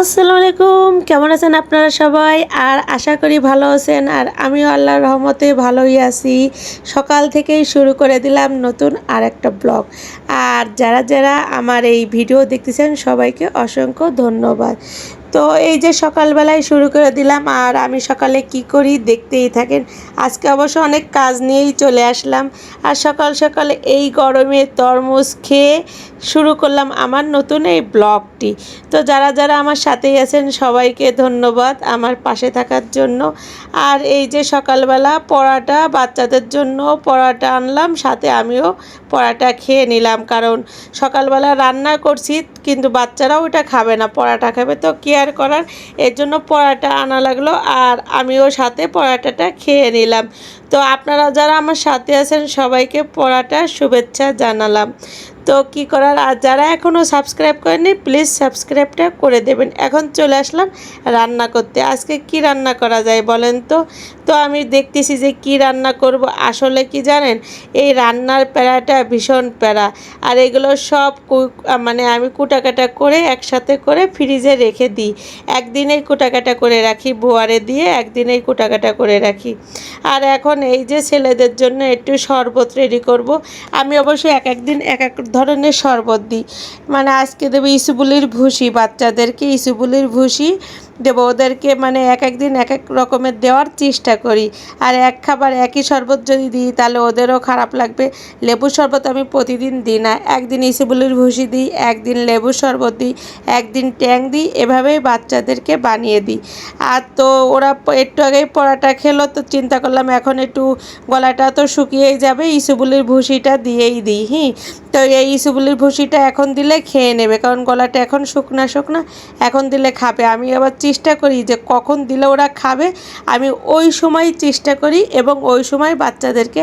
আসসালামু আলাইকুম, কেমন আছেন আপনারা সবাই? আর আশা করি ভালো আছেন, আর আমিও আল্লাহর রহমতে ভালোই আছি। সকাল থেকেই শুরু করে দিলাম নতুন আর একটা ব্লগ। আর যারা যারা আমার এই ভিডিও দেখতেছেন, সবাইকে অসংখ্য ধন্যবাদ। তো এই যে সকালবেলায় শুরু করে দিলাম, আর আমি সকালে কি করি দেখতেই থাকেন। আজকে অবশ্য অনেক কাজ নিয়েই চলে আসলাম। আর সকাল সকালে এই গরমে তরমুজ খেয়ে শুরু করলাম আমার নতুন এই ব্লগটি। তো যারা যারা আমার সাথেই আছেন, সবাইকে ধন্যবাদ আমার পাশে থাকার জন্য। আর এই যে সকালবেলা পড়াটা বাচ্চাদের জন্য পড়াটা আনলাম, সাথে আমিও পড়াটা খেয়ে নিলাম। কারণ সকালবেলা রান্না করছি, কিন্তু বাচ্চারাও ওটা খাবে না পড়াটা খাবে। তো কেয়ার করার, এর জন্য পড়াটা আনা লাগল আর আমিও সাথে পড়াটাটা খেয়ে নিলাম। তো আপনারা যারা আমার সাথে আছেন, সবাইকে পড়াটা শুভেচ্ছা জানালাম। তো কি করার? আর যারা এখনও সাবস্ক্রাইব করেনি প্লিজ সাবস্ক্রাইবটা করে দেবেন। এখন চলে আসলাম রান্না করতে। আজকে কি রান্না করা যায় বলেন তো? তো আমি দেখতেছি যে কি রান্না করব। আসলে কি জানেন, এই রান্নার প্যারাটা ভীষণ প্যারা। আর এগুলো সব মানে আমি কুটাকাটা করে একসাথে করে ফ্রিজে রেখে দিই। একদিনেই কুটাকাটা করে রাখি বোয়ারে দিয়ে একদিনেই কুটাকাটা করে রাখি। আর এখন এই যে ছেলেদের জন্য একটু শরবত রেডি করব। আমি অবশ্যই এক এক দিন এক এক ধরনের শরবত দিই। মানে আজকে দেবে ইসুবুলির ভুসি বাচ্চাদেরকে ইসুবুলির ভুসি দেবো। ওদেরকে মানে এক এক দিন এক এক রকমের দেওয়ার চেষ্টা করি। আর এক খাবার একই শরবত যদি দিই, তাহলে ওদেরও খারাপ লাগবে। লেবু শরবত আমি প্রতিদিন দিই না। একদিন ইসুবুলির ভুসি দিই, একদিন লেবু শরবত দিই, একদিন ট্যাং দিই, এভাবেই বাচ্চাদেরকে বানিয়ে দিই। আর তো ওরা একটু আগেই পড়াটা খেলো, তো চিন্তা করলাম এখন একটু গলাটা তো শুকিয়েই যাবে, ইসুবুলির ভুসিটা দিয়েই দিই হ্যাঁ তো এই ইসুবুলির ভুসিটা এখন দিলে খেয়ে নেবে, কারণ গলাটা এখন শুকনা শুকনা, এখন দিলে খাবে। আমি আবার চেষ্টা করি যে কখন দিলে ওরা খাবে, আমি ওই সময় চেষ্টা করি এবং ওই সময় বাচ্চাদেরকে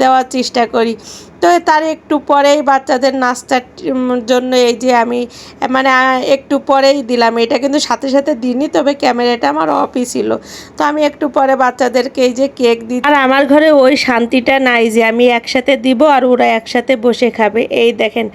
দেওয়ার চেষ্টা করি। তো তার একটু পরেই বাচ্চাদের নাস্তার জন্য এই যে আমি মানে একটু পরেই দিলাম। এটা কিন্তু সাথে সাথে দিইনি, তবে ক্যামেরাটা আমার অফই ছিল। তো আমি একটু পরে বাচ্চাদেরকে এই যে কেক দিই। আর আমার ঘরে ওই শান্তিটা নাই যে আমি একসাথে দিব আর ওরা একসাথে বসে খাবে। এই দেখেন,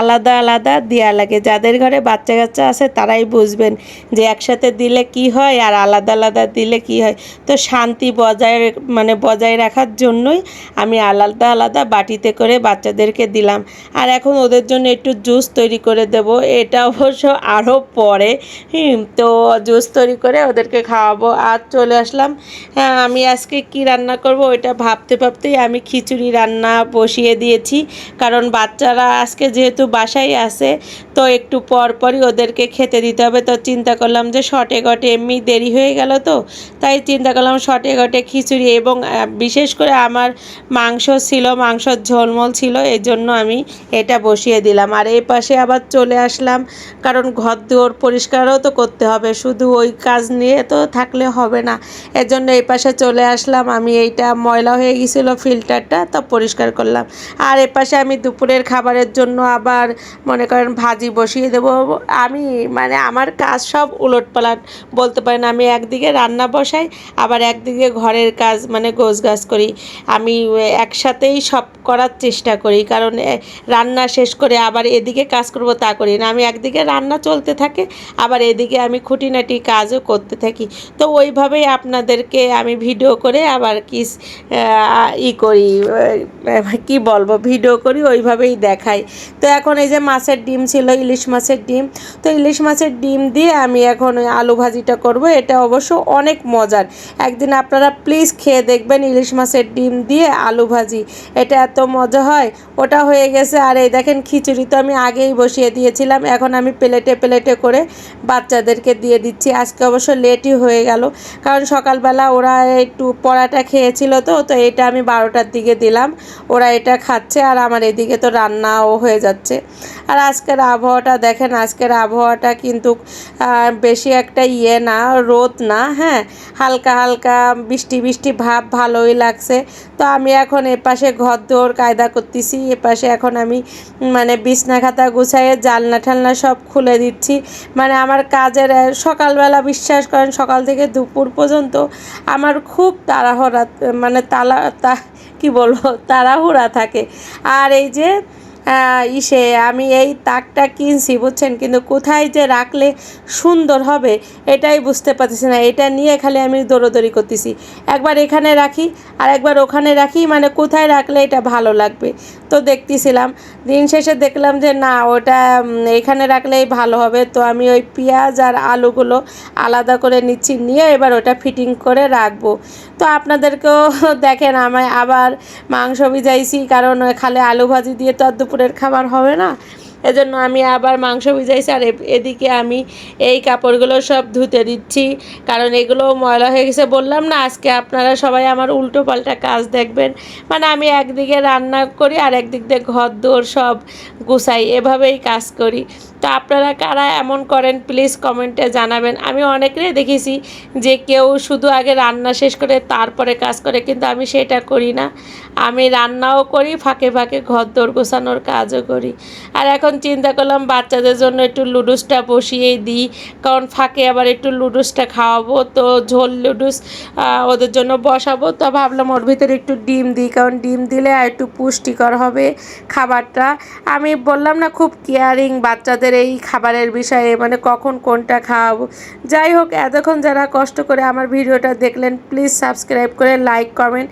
আলাদা আলাদা দেওয়া লাগে। যাদের ঘরে বাচ্চা কাচ্চা আছে তারাই বুঝবেন যে একসাথে দিলে কি হয় আর আলাদা আলাদা দিলে কি হয়? তো শান্তি বজায় মানে বজায় রাখার জন্যই আমি আলাদা আলাদা বাটিতে করে বাচ্চাদেরকে দিলাম। আর এখন ওদের জন্য একটু জুস তৈরি করে দেব। এটা অবশ্য আরও পরে। তো জুস তৈরি করে ওদেরকে খাওয়াবো। আর চলে আসলাম। হ্যাঁ আমি আজকে কি রান্না করব ওইটা ভাবতে ভাবতেই আমি খিচুড়ি রান্না বসিয়ে দিয়েছি। কারণ বাচ্চারা আজকে যেহেতু বাসায় আছে, তো একটু পর পরই ওদেরকে খেতে দিতে হবে। তো চিন্তা করলাম যে শর্টে গটে এমনি দেরি হয়ে গেল তো। তাই চিন্তা করলাম শর্টে গটে খিচুড়ি এবং বিশেষ করে আমার মাংস ছিল, মাংসর ঝোলমোল ছিল এর জন্য আমি এটা বসিয়ে দিলাম। আর এই পাশে আবার চলে আসলাম, কারণ ঘর দুয়ার পরিষ্কারও তো করতে হবে, শুধু ওই কাজ নিয়ে তো থাকলে হবে না। এর জন্য এই পাশে চলে আসলাম, আমি এইটা ময়লা হয়ে গেছিল ফিল্টারটা, তো পরিষ্কার করলাম। আর এ পাশে আমি দুপুরের খাবারের জন্য আবার মনে করেন ভাজি বসিয়ে দেবো। আমি মানে আমার কাজ সব উলট পালাট বলতে পারেন আমি একদিকে রান্না বসাই, আবার একদিকে ঘরের কাজ মানে গোছ গাছ করি। আমি একসাথেই সব করার চেষ্টা করি, কারণ রান্না শেষ করে আবার এদিকে কাজ করব তা করি না। আমি একদিকে রান্না চলতে থাকে, আবার এদিকে আমি খুঁটিনাটি কাজও করতে থাকি। তো ওইভাবেই আপনাদেরকে আমি ভিডিও করে আবার কি ই করি কি বলব, ভিডিও করি, ওইভাবেই দেখাই। তো এখন এই যে মাছের ডিম ছিল, ইলিশ মাছের ডিম, তো ইলিশ মাছের ডিম দিয়ে আমি এখন ওই আলু ভাজিটা করব, এটা অবশ্য অনেক মজার। একদিন আপনারা প্লিজ খেয়ে দেখবেন ইলিশ মাছের ডিম দিয়ে আলু ভাজি এটা এত মজা হয়, ওটা হয়ে গেছে। আর এই দেখেন খিচুড়ি তো আমি আগেই বসিয়ে দিয়েছিলাম, এখন আমি প্লেটে প্লেটে করে বাচ্চাদেরকে দিয়ে দিচ্ছি। আজকে অবশ্য লেটই হয়ে গেল, কারণ সকালবেলা ওরা একটু পরাটা খেয়েছিল তো তো এটা আমি বারোটার দিকে দিলাম। ওরা এটা খাচ্ছে আর আমার এদিকে তো রান্নাও হয়ে যাচ্ছে। আর আজকের আবহাওয়াটা দেখেন, আজকের আবহাওয়াটা কিন্তু বেশি একটা ইয়ে না, রোদ না হ্যাঁ? হালকা হালকা বৃষ্টি বৃষ্টি ভাব ভালোই লাগছে। তো আমি এখন এপাশে ঘর দৌড় কায়দা করতেছি, এপাশে এখন আমি মানে বিছনা খাতা গুছাইয়ে জালনা ঠালনা সব খুলে দিচ্ছি। মানে আমার কাজের সকালবেলা বিশ্বাস করেন, সকাল থেকে দুপুর পর্যন্ত আমার খুব তাড়াহড়া মানে তালা, তা, কি বলব, তাড়াহুড়া থাকে। আর এই যে ইসে, আমি এই তাকটা কিনছি, বুঝছেন? কিন্তু কোথায় যে রাখলে সুন্দর হবে, এটাই বুঝতে পারতেছি না। এটা নিয়ে খালি আমি দৌড়োদৌড়ি করতেছি। একবার এখানে রাখি, আর একবার ওখানে রাখি মানে কোথায় রাখলে এটা ভালো লাগবে? তো দেখতেছিলাম, দিন শেষে দেখলাম যে না, ওটা এখানে রাখলেই ভালো হবে। তো আমি ওই পেঁয়াজ আর আলুগুলো আলাদা করে নিচ্ছি, নিয়ে এবার ওটা ফিটিং করে রাখব। তো আপনাদেরকেও দেখেন, আমায় আবার মাংস ভিজাইছি, কারণ খালে আলু ভাজি দিয়ে তো আর দুপুরের খাবার হবে না। এজন্য আমি আবার মাংস ভিজাইছি আর এদিকে আমি এই কাপড়গুলো সব ধুতে দিচ্ছি। কারণ এগুলো ময়লা হয়ে গেছে বললাম না, আজকে আপনারা সবাই আমার উল্টো পাল্টা কাজ দেখবেন। মানে আমি একদিকে রান্না করি আর একদিক দিয়ে ঘর দোর সব গুছাই। এভাবেই কাজ করি। তো আপনারা কারা এমন করেন প্লিজ কমেন্টে জানাবেন। আমি অনেকেরই দেখেছি যে কেউ শুধু আগে রান্না শেষ করে তারপরে কাজ করে, কিন্তু আমি সেটা করি না। আমি রান্নাও করি, ফাঁকে ফাঁকে ঘর দোর গোছানোর কাজও করি। আর এখন চিন্তা করলাম বাচ্চাদের জন্য একটু লুডুসটা বসিয়েই দিই, কারণ ফাঁকে আবার একটু লুডুসটা খাওয়াবো, তো ঝোল লুডুস ওদের জন্য বসাবো। তো ভাবলাম ওর ভিতরে একটু ডিম দিই, কারণ ডিম দিলে আর একটু পুষ্টিকর হবে খাবারটা। আমি বললাম না, খুব কেয়ারিং বাচ্চাদের এই খাবারের বিষয়ে মানে কখন কোনটা খাওয়াবো। যাই হোক, এতক্ষণ যারা কষ্ট করে আমার ভিডিওটা দেখলেন প্লিজ সাবস্ক্রাইব করে লাইক কমেন্ট